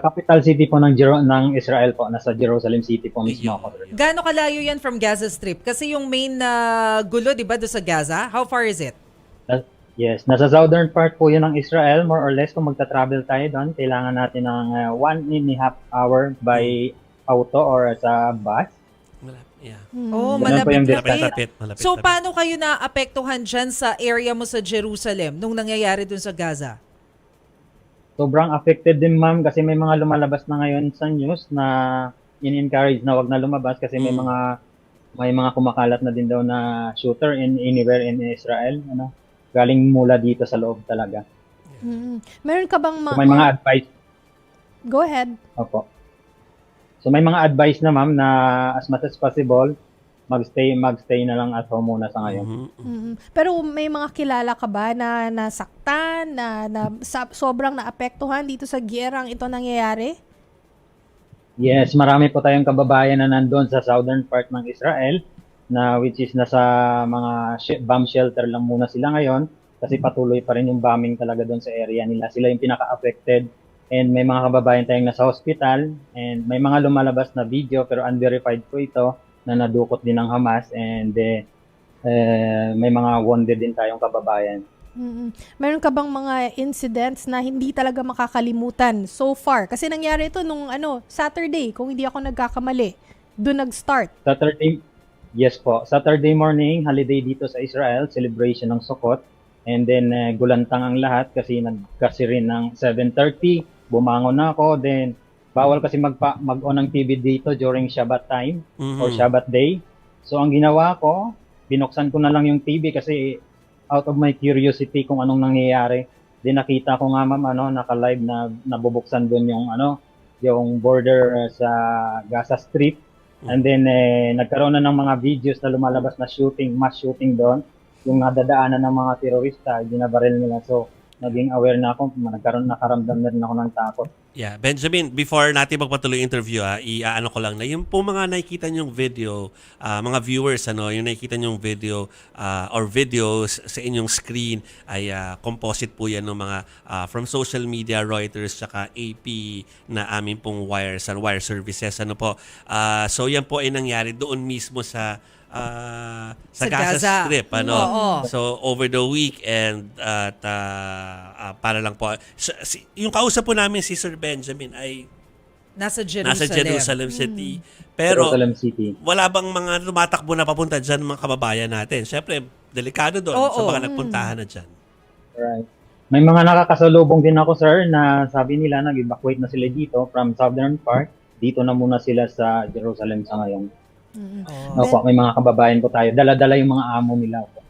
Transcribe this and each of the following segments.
capital city po ng, Jero- ng Israel po, nasa Jerusalem City po mismo ako. sir. Gaano kalayo yan from Gaza Strip? Kasi yung main na gulo, di ba, doon sa Gaza? How far is it? Na- Yes, nasa southern part po yun ng Israel, more or less kung magta-travel tayo doon, kailangan natin ng uh, one and a half hour by auto or sa bus. Malapit. Yeah. Oh, Ganun po yung malapit Malapit, lapit. lapit, malapit. So, paano kayo naapektuhan dyan sa area mo sa Jerusalem nung nangyayari dun sa Gaza? Sobrang affected din ma'am kasi may mga lumalabas na ngayon sa news na in-encourage na wag na lumabas kasi may Mm. mga may mga kumakalat na din daw na shooter in anywhere in Israel, ano. Galing mula dito sa loob talaga. Mm. Meron ka bang So, ma- may mga advice Go ahead. Opo. So may mga advice na ma'am na as much as possible magstay magstay na lang at home muna sa ngayon. Mhm. Mm. Pero may mga kilala ka ba na nasaktan, na, na sa- sobrang naapektuhan dito sa giyerang ito nangyayari? Yes, marami po tayong kababayan na nandoon sa southern part ng Israel na which is nasa mga sh- bomb shelter lang muna sila ngayon kasi patuloy pa rin yung bombing talaga doon sa area nila. Sila yung pinaka-affected and may mga kababayan tayong nasa hospital and may mga lumalabas na video pero unverified po ito na nadukot din ng Hamas and eh, eh, may mga wounded din tayong kababayan. Mm. Meron ka bang mga incidents na hindi talaga makakalimutan so far? Kasi nangyari ito nung ano, Saturday, kung hindi ako nagkakamali. Doon nag-start. Saturday, yes po. Saturday morning, holiday dito sa Israel, celebration ng Sukkot. And then, eh, gulantang ang lahat kasi nagkasi rin ng 7.30. Bumangon na ako. Then, bawal kasi magpa, mag-on ng TV dito during Shabbat time Mhm. or Shabbat day. So, ang ginawa ko, binuksan ko na lang yung TV kasi out of my curiosity kung anong nangyayari. Then nakita ko nga ma'am ano, naka-live na nabubuksan doon yung ano, yung border uh, sa Gaza Strip. And then eh, nagkaroon na ng mga videos na lumalabas na shooting, mass shooting doon. Yung nadadaanan ng mga terorista, ginabaril nila. So, naging aware na ako, nagkaroon, nakaramdam na rin ako ng takot. Yeah, Benjamin, before natin magpatuloy interview, ah, i-ano ko lang na yung po mga nakikita nyong video, ah, mga viewers, ano, yung nakikita nyong video ah, or videos sa inyong screen ay ah, composite po yan ng mga ah, from social media, Reuters, tsaka AP na amin pong wires and wire services. Ano po. Ah, so yan po ay nangyari doon mismo sa ah, sa, Sa Gaza, Gaza. Strip. Ano? Oo. So over the weekend at ah, ah, para lang po sa- si- yung kausap po namin si Sir Benjamin ay Nasa Jerusalem. nasa Jerusalem City. Pero Jerusalem City. wala bang mga lumatakbo na papunta diyan mga kababayan natin? Syempre, delikado doon sa Oo. mga nagpuntahan na diyan. Right. May mga nakakasalubong din ako, sir, na sabi nila nag-evacuate na sila dito from southern part. Dito na muna sila sa Jerusalem sa ngayon. Mm. Oh. Opo, may mga kababayan ko tayo. Dala-dala yung mga amo nila. Opo.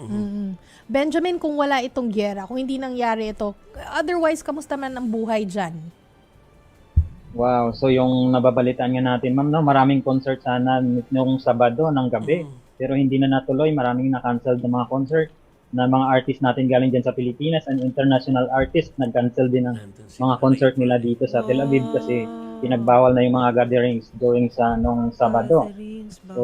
Mm. Benjamin, kung wala itong giyera, kung hindi nangyari ito, otherwise, kamusta man ang buhay dyan? Wow. So yung nababalitaan nga natin, ma'am, no, maraming concert sana nung Sabado ng gabi. Pero hindi na natuloy. Maraming na-cancel ng mga concert na mga artist natin galing dyan sa Pilipinas and international artist nag-cancel din ng Nandun si mga concert nila dito sa Tel Aviv kasi pinagbawal na yung mga gatherings during sa nung Sabado. So,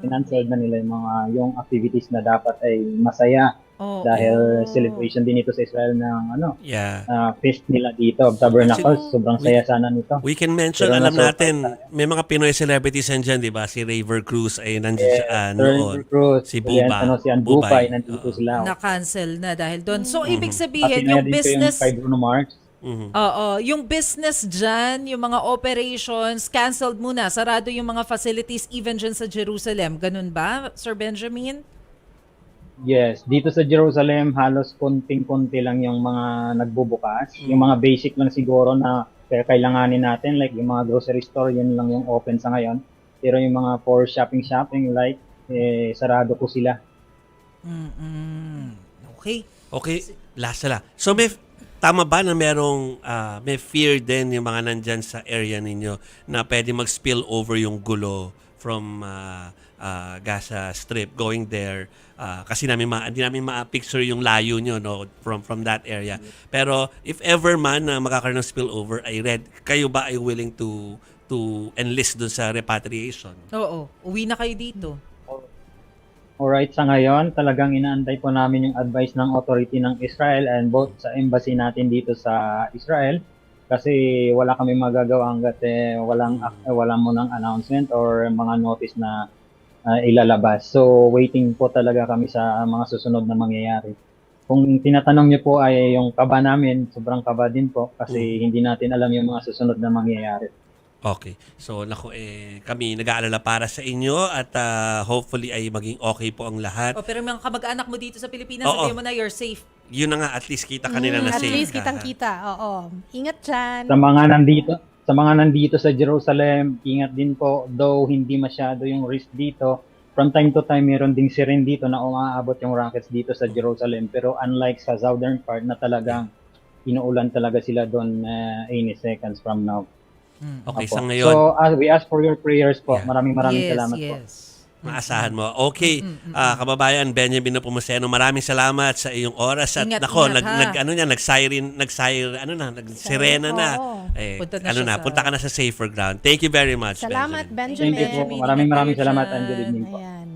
cancelled na nila yung mga yung activities na dapat ay masaya Oo. dahil celebration din ito sa Israel ng ano, Yeah. ah, feast nila dito, Tabernacles. Sobrang saya sana nito. We can mention, Pero alam natin, may mga Pinoy celebrities nandiyan, di ba? Si Raver Cruz ay nandiyan Yes, siya Sir noon. Cruz, Si Buba. ano, si Ann Bubay. Nandito Oo. sila. Na-cancel na dahil doon. So, Mhm. ibig Pati sabihin, yung ko yung business... kay Bruno Mars. Mhm. Oo, yung business dyan, yung mga operations, canceled muna. Sarado yung mga facilities even dyan sa Jerusalem. Ganun ba, Sir Benjamin? Yes, dito sa Jerusalem, halos konting-konti lang yung mga nagbubukas. Yung mga basic lang siguro na kaya kailanganin natin, like yung mga grocery store, yun lang yung open sa ngayon. Pero yung mga for shopping-shopping, like, eh, sarado ko sila. Mm-mm. Okay. Okay, last na lang. So may tama ba na merong ah, may fear din yung mga nandyan sa area ninyo na pwede mag-spill over yung gulo from ah, ah, Gaza Strip going there Ah, kasi namin ma hindi namin ma-picture yung layo nyo no from from that area. Pero if ever man na magkakaroon ng spillover ay red kayo ba ay willing to to enlist dun sa repatriation? Oo. Uwi na kayo dito. Alright, sa ngayon, talagang inaantay po namin yung advice ng authority ng Israel and both sa embassy natin dito sa Israel Kasi wala kami magagawa hanggat eh, walang, eh, walang munang announcement or mga notice na ah, ilalabas. So, waiting po talaga kami sa mga susunod na mangyayari. Kung tinatanong niyo po ay yung kaba namin, sobrang kaba din po kasi hindi natin alam yung mga susunod na mangyayari. Okay. So, naku, eh, kami nag-aalala para sa inyo at ah, hopefully ay maging okay po ang lahat. O, pero yung mga kamag-anak mo dito sa Pilipinas, Oo. sabihin mo na you're safe. Yun na nga, at least kita kanila na Mm, At safe least ka, ha? kitang-kita. Oo. Ingat dyan. Sa mga nandito, sa mga nandito sa Jerusalem, ingat din po, though hindi masyado yung risk dito, from time to time meron ding siren dito na umaabot yung rockets dito sa Jerusalem. Pero unlike sa southern part na talagang inuulan talaga sila doon uh, any seconds from now. Okay, Opo. sa ngayon, So, uh, we ask for your prayers po. Yeah. Maraming maraming yes, salamat po. yes. maasahan mo. Okay, ah, kababayan Benjamin Pumuseno, maraming salamat sa iyong oras at Ingat, nako, ingat, nag, ha? nag ano niya, nag-siren, nag-siren, ano na, nag-sirena na. Oo. Eh, Punta na ano na, sa- punta ka na sa safer ground. Thank you very much, Salamat, Benjamin. Benjamin. Thank you po. Maraming maraming salamat good evening po. Ayan.